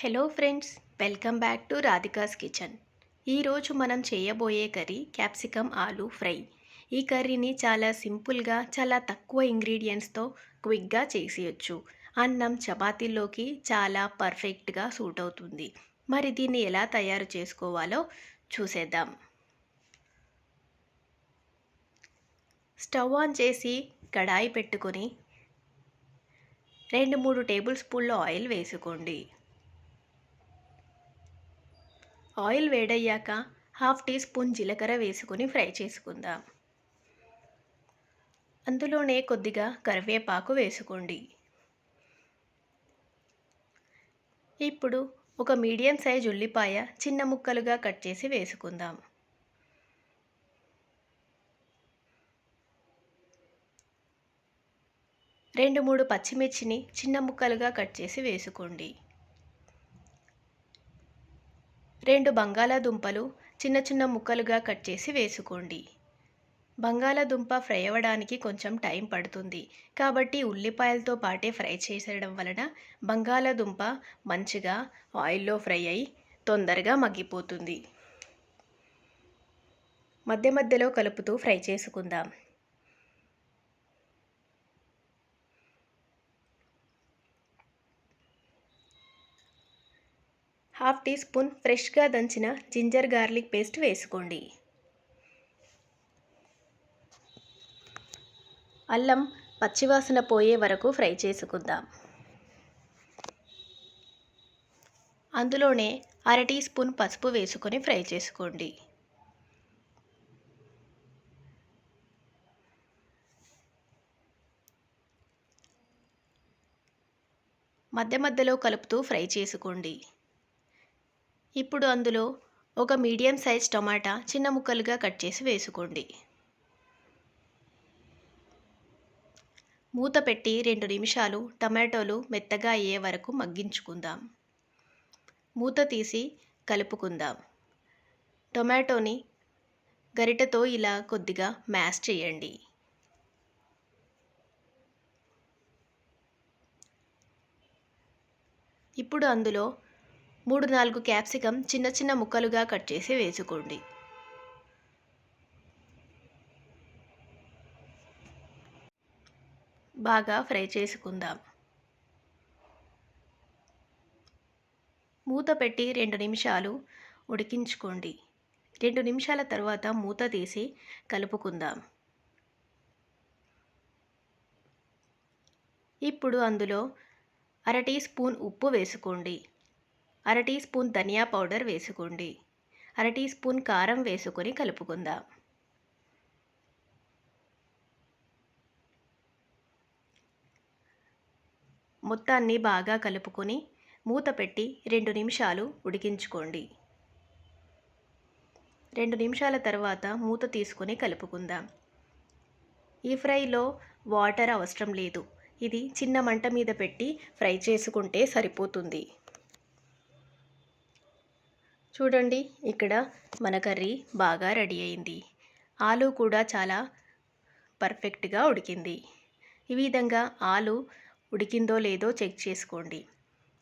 Hello friends welcome back to Radhika's kitchen. ఈరోజు మనం చేయబోయే కర్రీ క్యాప్సికమ్ ఆలు ఫ్రై. ఈ కర్రీని చాలా సింపుల్గా చాలా తక్కువ ఇంగ్రీడియంట్స్తో క్విక్గా చేసేయచ్చు. అన్నం చపాతీల్లోకి చాలా పర్ఫెక్ట్గా సూట్ అవుతుంది. మరి దీన్ని ఎలా తయారు చేసుకోవాలో చూసేద్దాం. స్టవ్ ఆన్ చేసి కడాయి పెట్టుకొని రెండు మూడు టేబుల్ స్పూన్ల ఆయిల్ వేసుకోండి. ఆయిల్ వేడయ్యాక హాఫ్ టీ స్పూన్ జీలకర్ర వేసుకొని ఫ్రై చేసుకుందాం. అందులోనే కొద్దిగా కరివేపాకు వేసుకోండి. ఇప్పుడు ఒక మీడియం సైజ్ ఉల్లిపాయ చిన్న ముక్కలుగా కట్ చేసి వేసుకుందాం. రెండు మూడు పచ్చిమిర్చిని చిన్న ముక్కలుగా కట్ చేసి వేసుకోండి. రెండు బంగాళాదుంపలు చిన్న చిన్న ముక్కలుగా కట్ చేసి వేసుకోండి. బంగాళాదుంప ఫ్రై అవ్వడానికి కొంచెం టైం పడుతుంది. కాబట్టి ఉల్లిపాయలతో పాటే ఫ్రై చేసేయడం వలన బంగాళాదుంప మంచిగా ఆయిల్లో ఫ్రై అయి తొందరగా మగ్గిపోతుంది. మధ్య మధ్యలో కలుపుతూ ఫ్రై చేసుకుందాం. హాఫ్ టీ స్పూన్ ఫ్రెష్గా దంచిన జింజర్ గార్లిక్ పేస్ట్ వేసుకోండి. అల్లం పచ్చివాసన పోయే వరకు ఫ్రై చేసుకుందాం. అందులోనే అర టీ స్పూన్ పసుపు వేసుకొని ఫ్రై చేసుకోండి. మధ్య మధ్యలో కలుపుతూ ఫ్రై చేసుకోండి. ఇప్పుడు అందులో ఒక మీడియం సైజ్ టమాటా చిన్న ముక్కలుగా కట్ చేసి వేసుకోండి. మూత పెట్టి రెండు నిమిషాలు టమాటోలు మెత్తగా అయ్యే వరకు మగ్గించుకుందాం. మూత తీసి కలుపుకుందాం. టొమాటోని గరిటతో ఇలా కొద్దిగా మ్యాష్ చేయండి. ఇప్పుడు అందులో మూడు నాలుగు క్యాప్సికమ్ చిన్న చిన్న ముక్కలుగా కట్ చేసి వేసుకోండి. బాగా ఫ్రై చేసుకుందాం. మూత పెట్టి రెండు నిమిషాలు ఉడికించుకోండి. రెండు నిమిషాల తర్వాత మూత తీసి కలుపుకుందాం. ఇప్పుడు అందులో అర టీ స్పూన్ ఉప్పు వేసుకోండి. అర టీ స్పూన్ ధనియా పౌడర్ వేసుకోండి. అర టీ స్పూన్ కారం వేసుకొని కలుపుకుందాం. మొత్తాన్ని బాగా కలుపుకొని మూత పెట్టి రెండు నిమిషాలు ఉడికించుకోండి. రెండు నిమిషాల తర్వాత మూత తీసుకొని కలుపుకుందాం. ఈ ఫ్రైలో వాటర్ అవసరం లేదు. ఇది చిన్న మంట మీద పెట్టి ఫ్రై చేసుకుంటే సరిపోతుంది. చూడండి ఇక్కడ మన కర్రీ బాగా రెడీ అయింది. ఆలు కూడా చాలా పర్ఫెక్ట్గా ఉడికింది. ఈ విధంగా ఆలు ఉడికిందో లేదో చెక్ చేసుకోండి.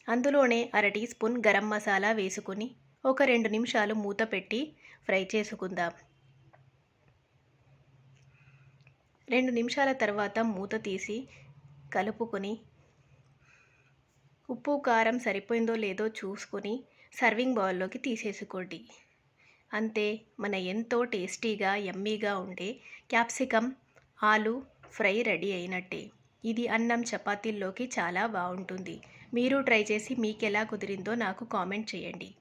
అందులోనే అర టీ స్పూన్ గరం మసాలా వేసుకొని ఒక రెండు నిమిషాలు మూత పెట్టి ఫ్రై చేసుకుందాం. రెండు నిమిషాల తర్వాత మూత తీసి కలుపుకొని ఉప్పు కారం సరిపోయిందో లేదో చూసుకొని సర్వింగ్ బౌల్లోకి తీసేసుకోండి. అంతే మన ఎంతో టేస్టీగా యమ్మీగా ఉండే క్యాప్సికమ్ ఆలు ఫ్రై రెడీ అయినట్టే. ఇది అన్నం చపాతీల్లోకి చాలా బాగుంటుంది. మీరు ట్రై చేసి మీకు ఎలా కుదిరిందో నాకు కామెంట్ చేయండి.